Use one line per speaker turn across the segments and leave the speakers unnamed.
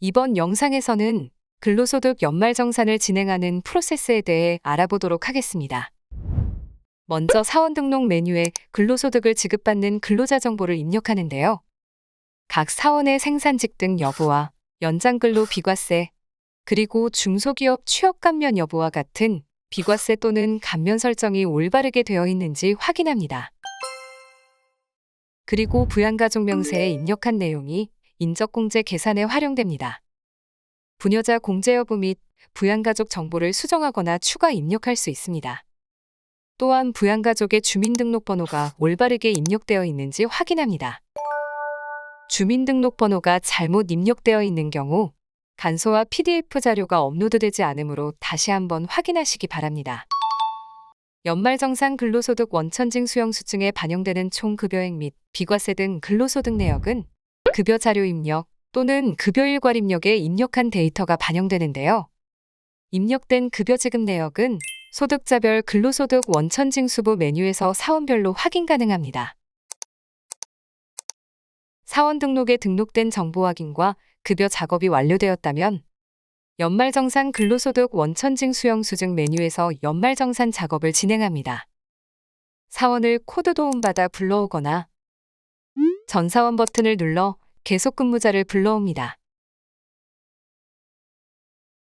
이번 영상에서는 근로소득 연말정산을 진행하는 프로세스에 대해 알아보도록 하겠습니다. 먼저 사원 등록 메뉴에 근로소득을 지급받는 근로자 정보를 입력하는데요. 각 사원의 생산직 등 여부와 연장근로 비과세, 그리고 중소기업 취업 감면 여부와 같은 비과세 또는 감면 설정이 올바르게 되어 있는지 확인합니다. 그리고 부양가족 명세에 입력한 내용이 인적공제 계산에 활용됩니다. 부녀자 공제 여부 및 부양가족 정보를 수정하거나 추가 입력할 수 있습니다. 또한 부양가족의 주민등록번호가 올바르게 입력되어 있는지 확인합니다. 주민등록번호가 잘못 입력되어 있는 경우 간소화 PDF 자료가 업로드되지 않으므로 다시 한번 확인하시기 바랍니다. 연말정산 근로소득 원천징 수령수증에 반영되는 총 급여액 및 비과세 등 근로소득 내역은 급여 자료 입력 또는 급여 일괄 입력에 입력한 데이터가 반영되는데요. 입력된 급여 지급 내역은 소득자별 근로소득 원천징수부 메뉴에서 사원별로 확인 가능합니다. 사원 등록에 등록된 정보 확인과 급여 작업이 완료되었다면 연말정산 근로소득 원천징 수령수증 메뉴에서 연말정산 작업을 진행합니다. 사원을 코드 도움받아 불러오거나 전사원 버튼을 눌러 계속 근무자를 불러옵니다.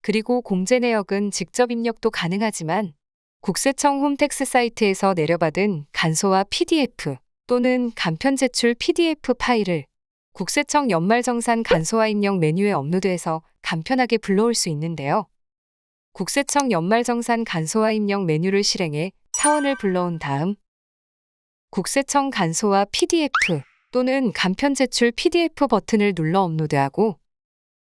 그리고 공제 내역은 직접 입력도 가능하지만 국세청 홈택스 사이트에서 내려받은 간소화 PDF 또는 간편 제출 PDF 파일을 국세청 연말정산 간소화 입력 메뉴에 업로드해서 간편하게 불러올 수 있는데요. 국세청 연말정산 간소화 입력 메뉴를 실행해 사원을 불러온 다음 국세청 간소화 PDF 또는 간편 제출 PDF 버튼을 눌러 업로드하고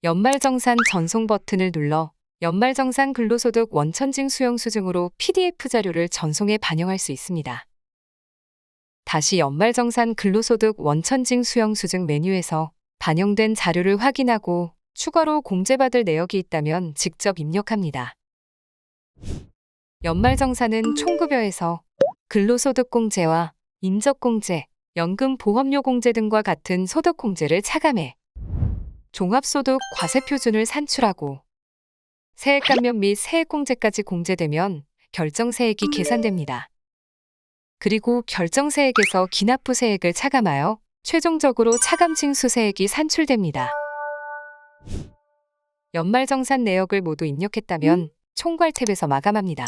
연말정산 전송 버튼을 눌러 연말정산 근로소득 원천징 수용 수증으로 PDF 자료를 전송해 반영할 수 있습니다. 다시 연말정산 근로소득 원천징 수용수증 메뉴에서 반영된 자료를 확인하고 추가로 공제받을 내역이 있다면 직접 입력합니다. 연말정산은 총급여에서 근로소득공제와 인적공제, 연금보험료공제 등과 같은 소득공제를 차감해 종합소득 과세표준을 산출하고 세액감면 및 세액공제까지 공제되면 결정세액이 계산됩니다. 그리고 결정세액에서 기납부세액을 차감하여 최종적으로 차감징수세액이 산출됩니다. 연말정산 내역을 모두 입력했다면 총괄 탭에서 마감합니다.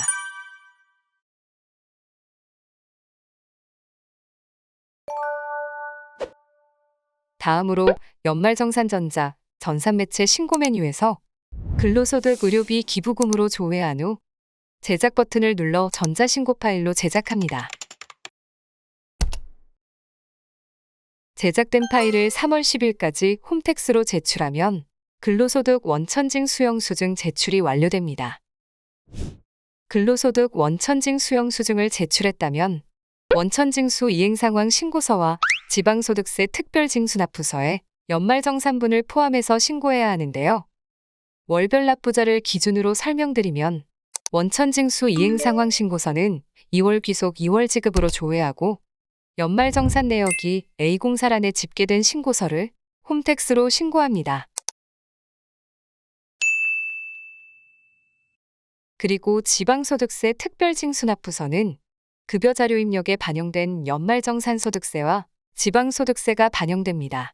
다음으로 연말정산전자, 전산매체 신고 메뉴에서 근로소득 의료비 기부금으로 조회한 후 제작 버튼을 눌러 전자신고 파일로 제작합니다. 제작된 파일을 3월 10일까지 홈택스로 제출하면 근로소득 원천징 수용수증 제출이 완료됩니다. 근로소득 원천징 수용수증을 제출했다면 원천징수 이행상황 신고서와 지방소득세 특별징수납부서에 연말정산분을 포함해서 신고해야 하는데요. 월별 납부자를 기준으로 설명드리면 원천징수 이행상황 신고서는 2월 귀속 2월 지급으로 조회하고 연말정산 내역이 A공사란에 집계된 신고서를 홈택스로 신고합니다. 그리고 지방소득세 특별징수납부서는 급여 자료 입력에 반영된 연말정산소득세와 지방소득세가 반영됩니다.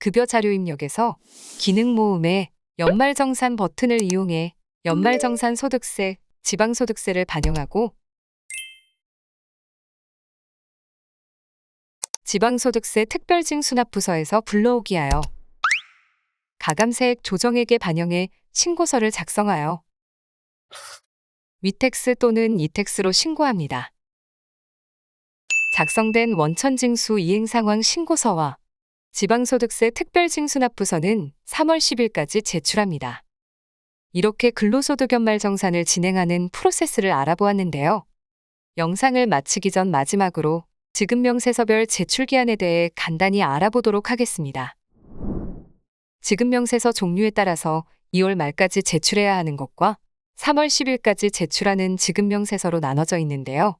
급여 자료 입력에서 기능 모음에 연말정산 버튼을 이용해 연말정산 소득세, 지방소득세를 반영하고 지방소득세 특별징수납부서에서 불러오기 하여 가감세액 조정액에 반영해 신고서를 작성하여 위택스 또는 이택스로 신고합니다. 작성된 원천징수 이행상황 신고서와 지방소득세 특별징수납부서는 3월 10일까지 제출합니다. 이렇게 근로소득 연말정산을 진행하는 프로세스를 알아보았는데요. 영상을 마치기 전 마지막으로 지급명세서별 제출 기한에 대해 간단히 알아보도록 하겠습니다. 지급명세서 종류에 따라서 2월 말까지 제출해야 하는 것과 3월 10일까지 제출하는 지급명세서로 나눠져 있는데요.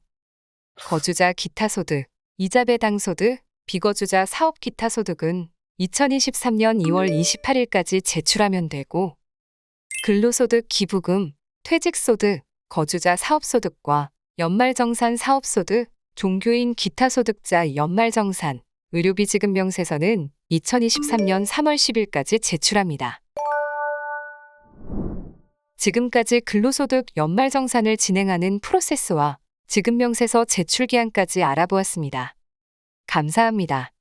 거주자 기타 소득, 이자 배당 소득, 비거주자 사업 기타 소득은 2023년 2월 28일까지 제출하면 되고 근로소득 기부금, 퇴직소득, 거주자 사업소득과 연말정산 사업소득, 종교인 기타 소득자 연말정산, 의료비 지급 명세서는 2023년 3월 10일까지 제출합니다. 지금까지 근로소득 연말정산을 진행하는 프로세스와 지급명세서 제출 기한까지 알아보았습니다. 감사합니다.